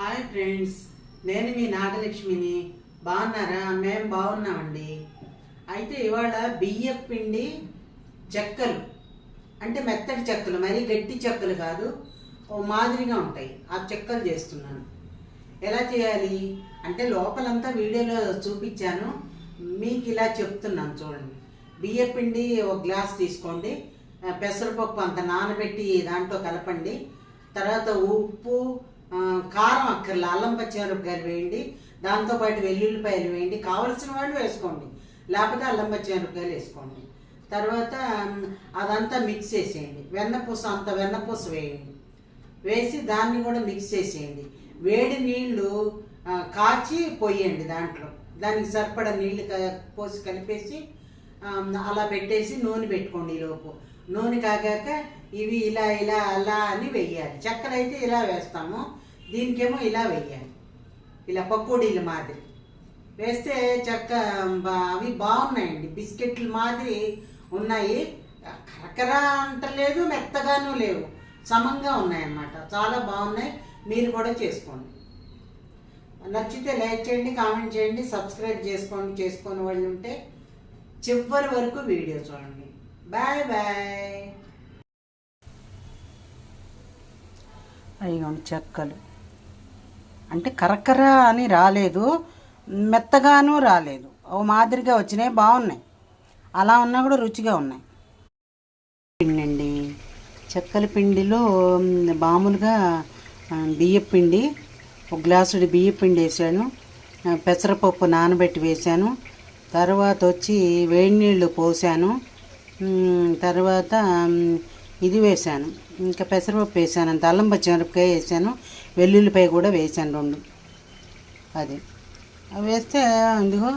Hi friends నేను మీ నాగలక్ష్మిని. బాగున్నారా? మేము బాగున్నామండి. అయితే ఇవాళ బియ్యం పిండి చెక్కలు. అంటే మెత్తటి చెక్కలు మరీ గట్టి చెక్కలు కాదు ఓ మాదిరిగా ఉంటాయి. ఆ చెక్కలు చేస్తున్నాను. ఎలా చేయాలి? అంటే లోపలంతా వీడియోలో చూపించాను. మీకు ఇలా చెప్తున్నాను చూడండి. బియ్యం పిండి ఒక గ్లాస్ తీసుకోండి. పెసరపప్పు అంత నానబెట్టి దాంట్లో కలపండి. తర్వాత ఉప్పు కారం అక్కర్ల అల్లం పచ్చిమిరపకాయలు వేయండి దాంతోపాటు వెల్లుల్లిపాయలు వేయండి కావలసిన వాళ్ళు వేసుకోండి లేకపోతే అల్లం పచ్చిమిరపకాయలు వేసుకోండి. తర్వాత అదంతా మిక్స్ చేసేయండి. వెన్నపూస అంత వెన్నపూస వేయండి. వేసి దాన్ని కూడా మిక్స్ చేసేయండి. వేడి నీళ్ళు కాచి పోయండి దాంట్లో. దానికి సరిపడా నీళ్ళు పోసి కలిపేసి అలా పెట్టేసి నూనె పెట్టుకోండి ఈలోపు నూనె కాగాక ఇవి ఇలా ఇలా అలా అని వెయ్యాలి. చక్కెర అయితే ఇలా వేస్తాము. దీనికేమో ఇలా వెయ్యాలి. ఇలా పకోడీల మాదిరి. వేస్తే చక్క బా- అవి బాగున్నాయండి. బిస్కెట్ల మాదిరి ఉన్నాయి. కరకర అంటలేదు మెత్తగానూ లేవు. సమంగా ఉన్నాయన్నమాట. చాలా బాగున్నాయి. మీరు కూడా చేసుకోండి. నచ్చితే లైక్ చేయండి కామెంట్ చేయండి సబ్స్క్రైబ్ చేసుకోండి చేసుకొని వాళ్ళు ఉంటే చివరి వరకు వీడియో చూడండి. Bye bye. అయ్యండి చెక్కలు. అంటే కరకర అని రాలేదు మెత్తగాను రాలేదు. ఓ మాదిరిగా వచ్చినాయి బాగున్నాయి. అలా ఉన్నా కూడా రుచిగా ఉన్నాయి. పిండి అండి చెక్కల పిండిలో మామూలుగా బియ్యపిండి ఒక గ్లాసుడి బియ్యపిండి వేసాను పెసరపప్పు నానబెట్టి వేశాను. తర్వాత వచ్చి వేడి నీళ్ళు పోసాను. తర్వాత ఇది వేశాను ఇంకా పెసరపప్పు వేసాను. అంత అల్లం పచ్చిమిరపకాయ వేసాను. వెల్లుల్లిపాయ కూడా వేసాను రెండు. అది. అవి వేస్తే ఇదిగో